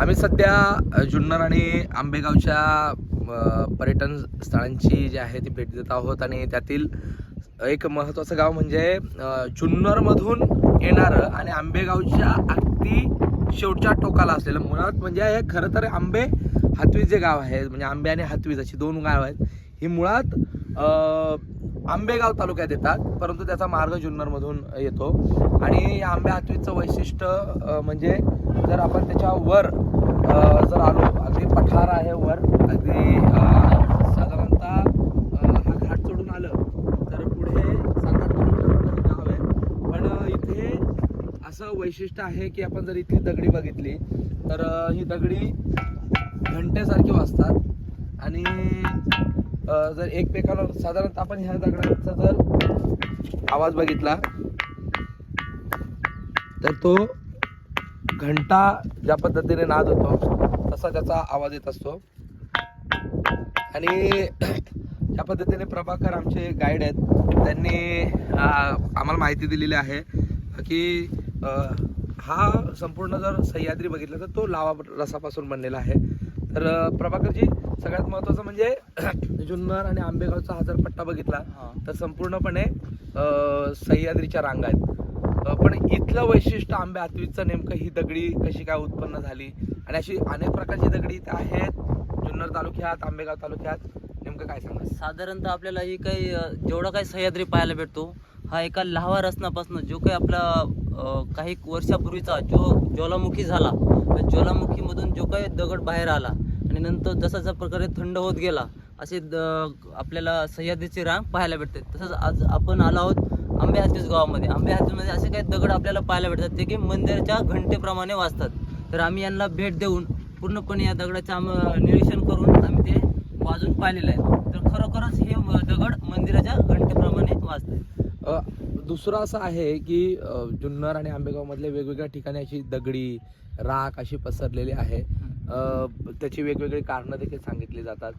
आम्ही सध्या जुन्नर आणि आंबेगावच्या पर्यटन स्थळांची जी आहे ती भेट देत आहोत आणि त्यातील एक महत्त्वाचं गाव म्हणजे जुन्नरमधून येणारं आणि आंबेगावच्या अगदी शेवटच्या टोकाला असलेलं मुळात म्हणजे हे खरं तर आंबे हातवीज जे गाव आहे म्हणजे आंबे आणि हातवीज अशी दोन गाव आहेत. ही मुळात आंबेगाव तालुक्यात येतात परंतु त्याचा मार्ग जुन्नरमधून येतो. आणि या आंबे हातवीचं वैशिष्ट्य म्हणजे जर आपण त्याच्या वर जर आलो अगदी पठार आहे वर अगदी साधारणतः हा घाट चढून आलं तर पुढे सात आठ किलोमीटर गाव आहे पण इथे असं वैशिष्ट्य आहे की आपण जर इथली दगडी बघितली तर ही दगडी घंटेसारखी वाजतात. आणि जर जर एकमेकांना साधारणतः आपण ह्या दगडांचा जर आवाज बघितला तर तो घंटा ज्या पद्धतीने नाद होतो तसा त्याचा आवाज येत असतो. आणि ज्या पद्धतीने प्रभाकर आमचे गाईड आहेत त्यांनी आम्हाला माहिती दिलेली आहे की हा संपूर्ण जर सह्याद्री बघितला तर तो लावा रसापासून बनलेला आहे. तर प्रभाकरजी सगळ्यात महत्त्वाचं म्हणजे जुन्नर आणि आंबेगावचा हा जर पट्टा बघितला तर संपूर्णपणे सह्याद्रीच्या रांगा आहेत. पण इथलं वैशिष्ट्य आंबे हातवीचं नेमकं ही दगडी कशी काय उत्पन्न झाली? आणि अशी अनेक प्रकारची दगडी इथे आहेत. जुन्नर तालुक्यात आंबेगाव तालुक्यात नेमकं काय सांगा साधारणतः आपल्याला ही काही जेवढा काही सह्याद्री पाहायला भेटतो हा एका लहावा रसनापासून जो काही आपला काही वर्षापूर्वीचा जो ज्वालामुखी झाला ज्वालामुखीमधून जो काही दगड बाहेर आला आणि नंतर जसा जसा प्रकारे थंड होत गेला असे द- आपल्याला सह्याद्रीची रांग पाहायला भेटते तसंच आज आपण आलो आहोत आंबे हातीस गावामध्ये. आंबे हातीसमध्ये असे काही दगड आपल्याला पाहायला भेटतात ते की मंदिराच्या घंटेप्रमाणे वाजतात. तर आम्ही यांना भेट देऊन पूर्णपणे या दगडाचं आम निरीक्षण करून आम्ही ते वाजून पाहिलेलं आहे. तर खरोखरच हे दगड मंदिराच्या घंटेप्रमाणे वाजतात दुसरं असं आहे की जुन्नर आणि आंबेगावमधल्या वेगवेगळ्या ठिकाणी अशी दगडी राख अशी पसरलेली आहे. त्याची वेगवेगळी कारणं देखील सांगितली जातात.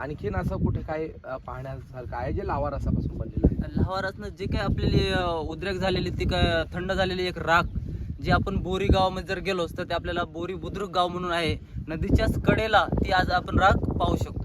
आणखीन असं कुठे काय पाहण्यासारखं आहे जे लावा रसापासून बनलेलं आहे? लहावारासनं जे काय आपल्याली उद्रेक झालेली ती काय थंड झालेली एक राख जी आपण बोरी गावामध्ये जर गेलोच तर ते आपल्याला बोरी बुद्रुक गाव म्हणून आहे. नदीच्याच कडेला ती आज आपण राख पाहू शकतो.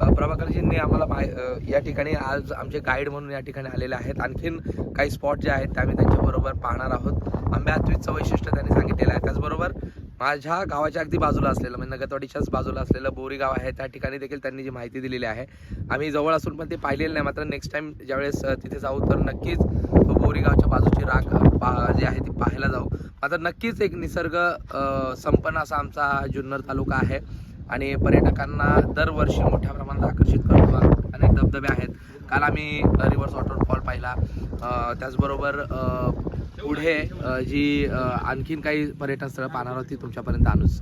प्रभाकरजींनी आम्हाला या ठिकाणी आज आमचे गाईड म्हणून या ठिकाणी आलेले आहेत. आणखीन काही स्पॉट जे आहेत ते आम्ही त्यांच्याबरोबर पाहणार आहोत. आंब्यात्वीचं वैशिष्ट्य त्यांनी सांगितलेलं आहे. त्याचबरोबर माझ्या गावाच्या अगदी बाजूला असलेलं म्हणजे नगरवाडीच्याच बाजूला असलेलं बोरी गाव आहे. त्या ठिकाणी देखील त्यांनी जी माहिती दिलेली आहे. आम्ही जवळ असून पण ते पाहिलेलं नाही. मात्र नेक्स्ट टाइम ज्यावेळेस तिथे जाऊ तर नक्कीच तो बोरीगावच्या बाजूची राग जी आहे ती पाहायला जाऊ. मात्र नक्कीच एक निसर्ग संपन्न असा आमचा जुन्नर तालुका आहे. आणि पर्यटकांना दरवर्षी मोठ्या प्रमाणात आकर्षित करतो अनेक धबधबे आहेत. काल आम्ही रिव्हर्स वॉटरफॉल पाहिला. त्याचबरोबर पुढे जी आणखीन काही पर्यटन स्थळं पाहणार होती तुमच्यापर्यंत आणूच.